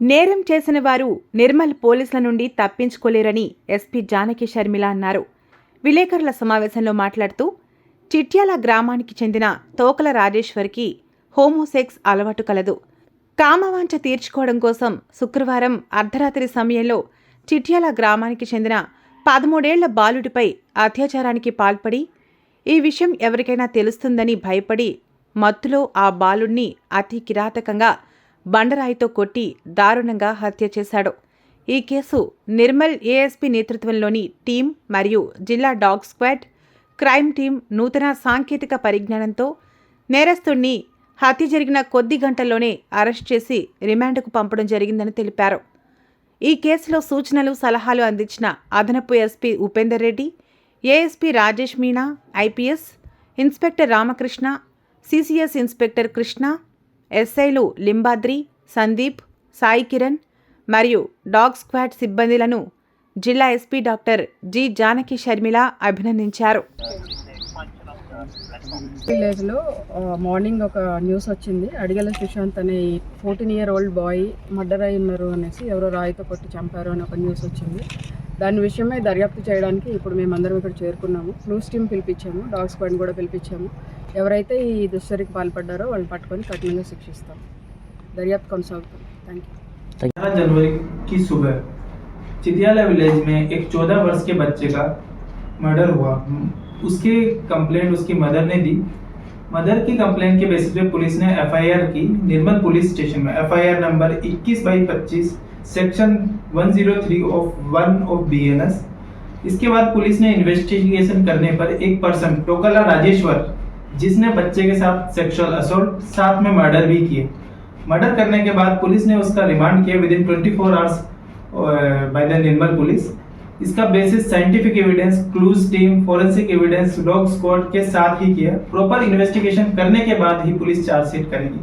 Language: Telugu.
నేరం చేసిన వారు నిర్మల్ పోలీసుల నుండి తప్పించుకోలేరని ఎస్పీ జానకి షర్మిల అన్నారు. విలేకరుల సమావేశంలో మాట్లాడుతూ చిట్యాల గ్రామానికి చెందిన తోకల రాజేశ్వర్కి హోమోసెక్స్ అలవాటు కలదు. కామవాంఛ తీర్చుకోవడం కోసం శుక్రవారం అర్ధరాత్రి సమయంలో చిట్యాల గ్రామానికి చెందిన పదమూడేళ్ళ బాలుడిపై అత్యాచారానికి పాల్పడి ఈ విషయం ఎవరికైనా తెలుస్తుందని భయపడి మత్తులో ఆ బాలుణ్ణి అతి కిరాతకంగా బండరాయితో కొట్టి దారుణంగా హత్య చేశాడు. ఈ కేసు నిర్మల్ ఏఎస్పీ నేతృత్వంలోని టీం మరియు జిల్లా డాగ్ స్క్వాడ్ క్రైమ్ టీం నూతన సాంకేతిక పరిజ్ఞానంతో నేరస్తుణ్ణి హత్య జరిగిన కొద్ది గంటల్లోనే అరెస్ట్ చేసి రిమాండ్కు పంపడం జరిగిందని తెలిపారు. ఈ కేసులో సూచనలు సలహాలు అందించిన అదనపు SP Upender Reddy ASP Rajesh Meena IPS inspector Ramakrishna CCS inspector Krishna ఎస్ఐలు లింబాద్రి సందీప్ సాయి కిరణ్ మరియు డాగ్ స్క్వాడ్ సిబ్బందిలను జిల్లా SP doctor G Janaki Sharmila అభినందించారు. విలేజ్లో మార్నింగ్ ఒక న్యూస్ వచ్చింది. అడిగల సుశాంత్ అనే fourteen year old boy murder అయి ఉన్నారు అనేసి ఎవరో రాయితో కొట్టి చంపారు అని ఒక న్యూస్ వచ్చింది. దాని విషయమై దర్యాప్తు చేయడానికి ఇప్పుడు మేమందరం ఇక్కడ చేరుకున్నాము క్లూస్ టీమ్ పిలిపించాము డాగ్ స్క్వాడ్ కూడా పిలిపించాము ఎవరైతే ఈ దుశ్చర్యకు పాల్పడ్డారో వాళ్ళని పట్టుకొని కఠినంగా శిక్షిస్తాం దర్యాప్తు కొనసాగుతుంది థ్యాంక్ యూ 11 जनवरी की सुबह चिदियाला विलेज में एक 14 वर्ष के बच्चे का मर्डर हुआ उसकी कंप्लेंट उसकी मदर ने दी मदर की कंप्लेंट के बेसिस पे पुलिस ने एफआईआर की निर्मल पुलिस स्टेशन में FIR number 21 by 25 section 103 of 1 of BNS इसके बाद पुलिस ने इन्वेस्टिगेशन करने पर एक पर्सन टोकला राजेश्वर, जिसने बच्चे के साथ सेक्सुअल असोल्ट साथ में मर्डर भी किए मर्डर करने के बाद पुलिस ने उसका रिमांड किया within 24 hours by the Nirmal police. इसका basis scientific evidence clues team forensic evidence dog squad के साथ ही किया। प्रॉपर इन्वेस्टिगेशन करने के बाद ही पुलिस चार्जशीट करेगी।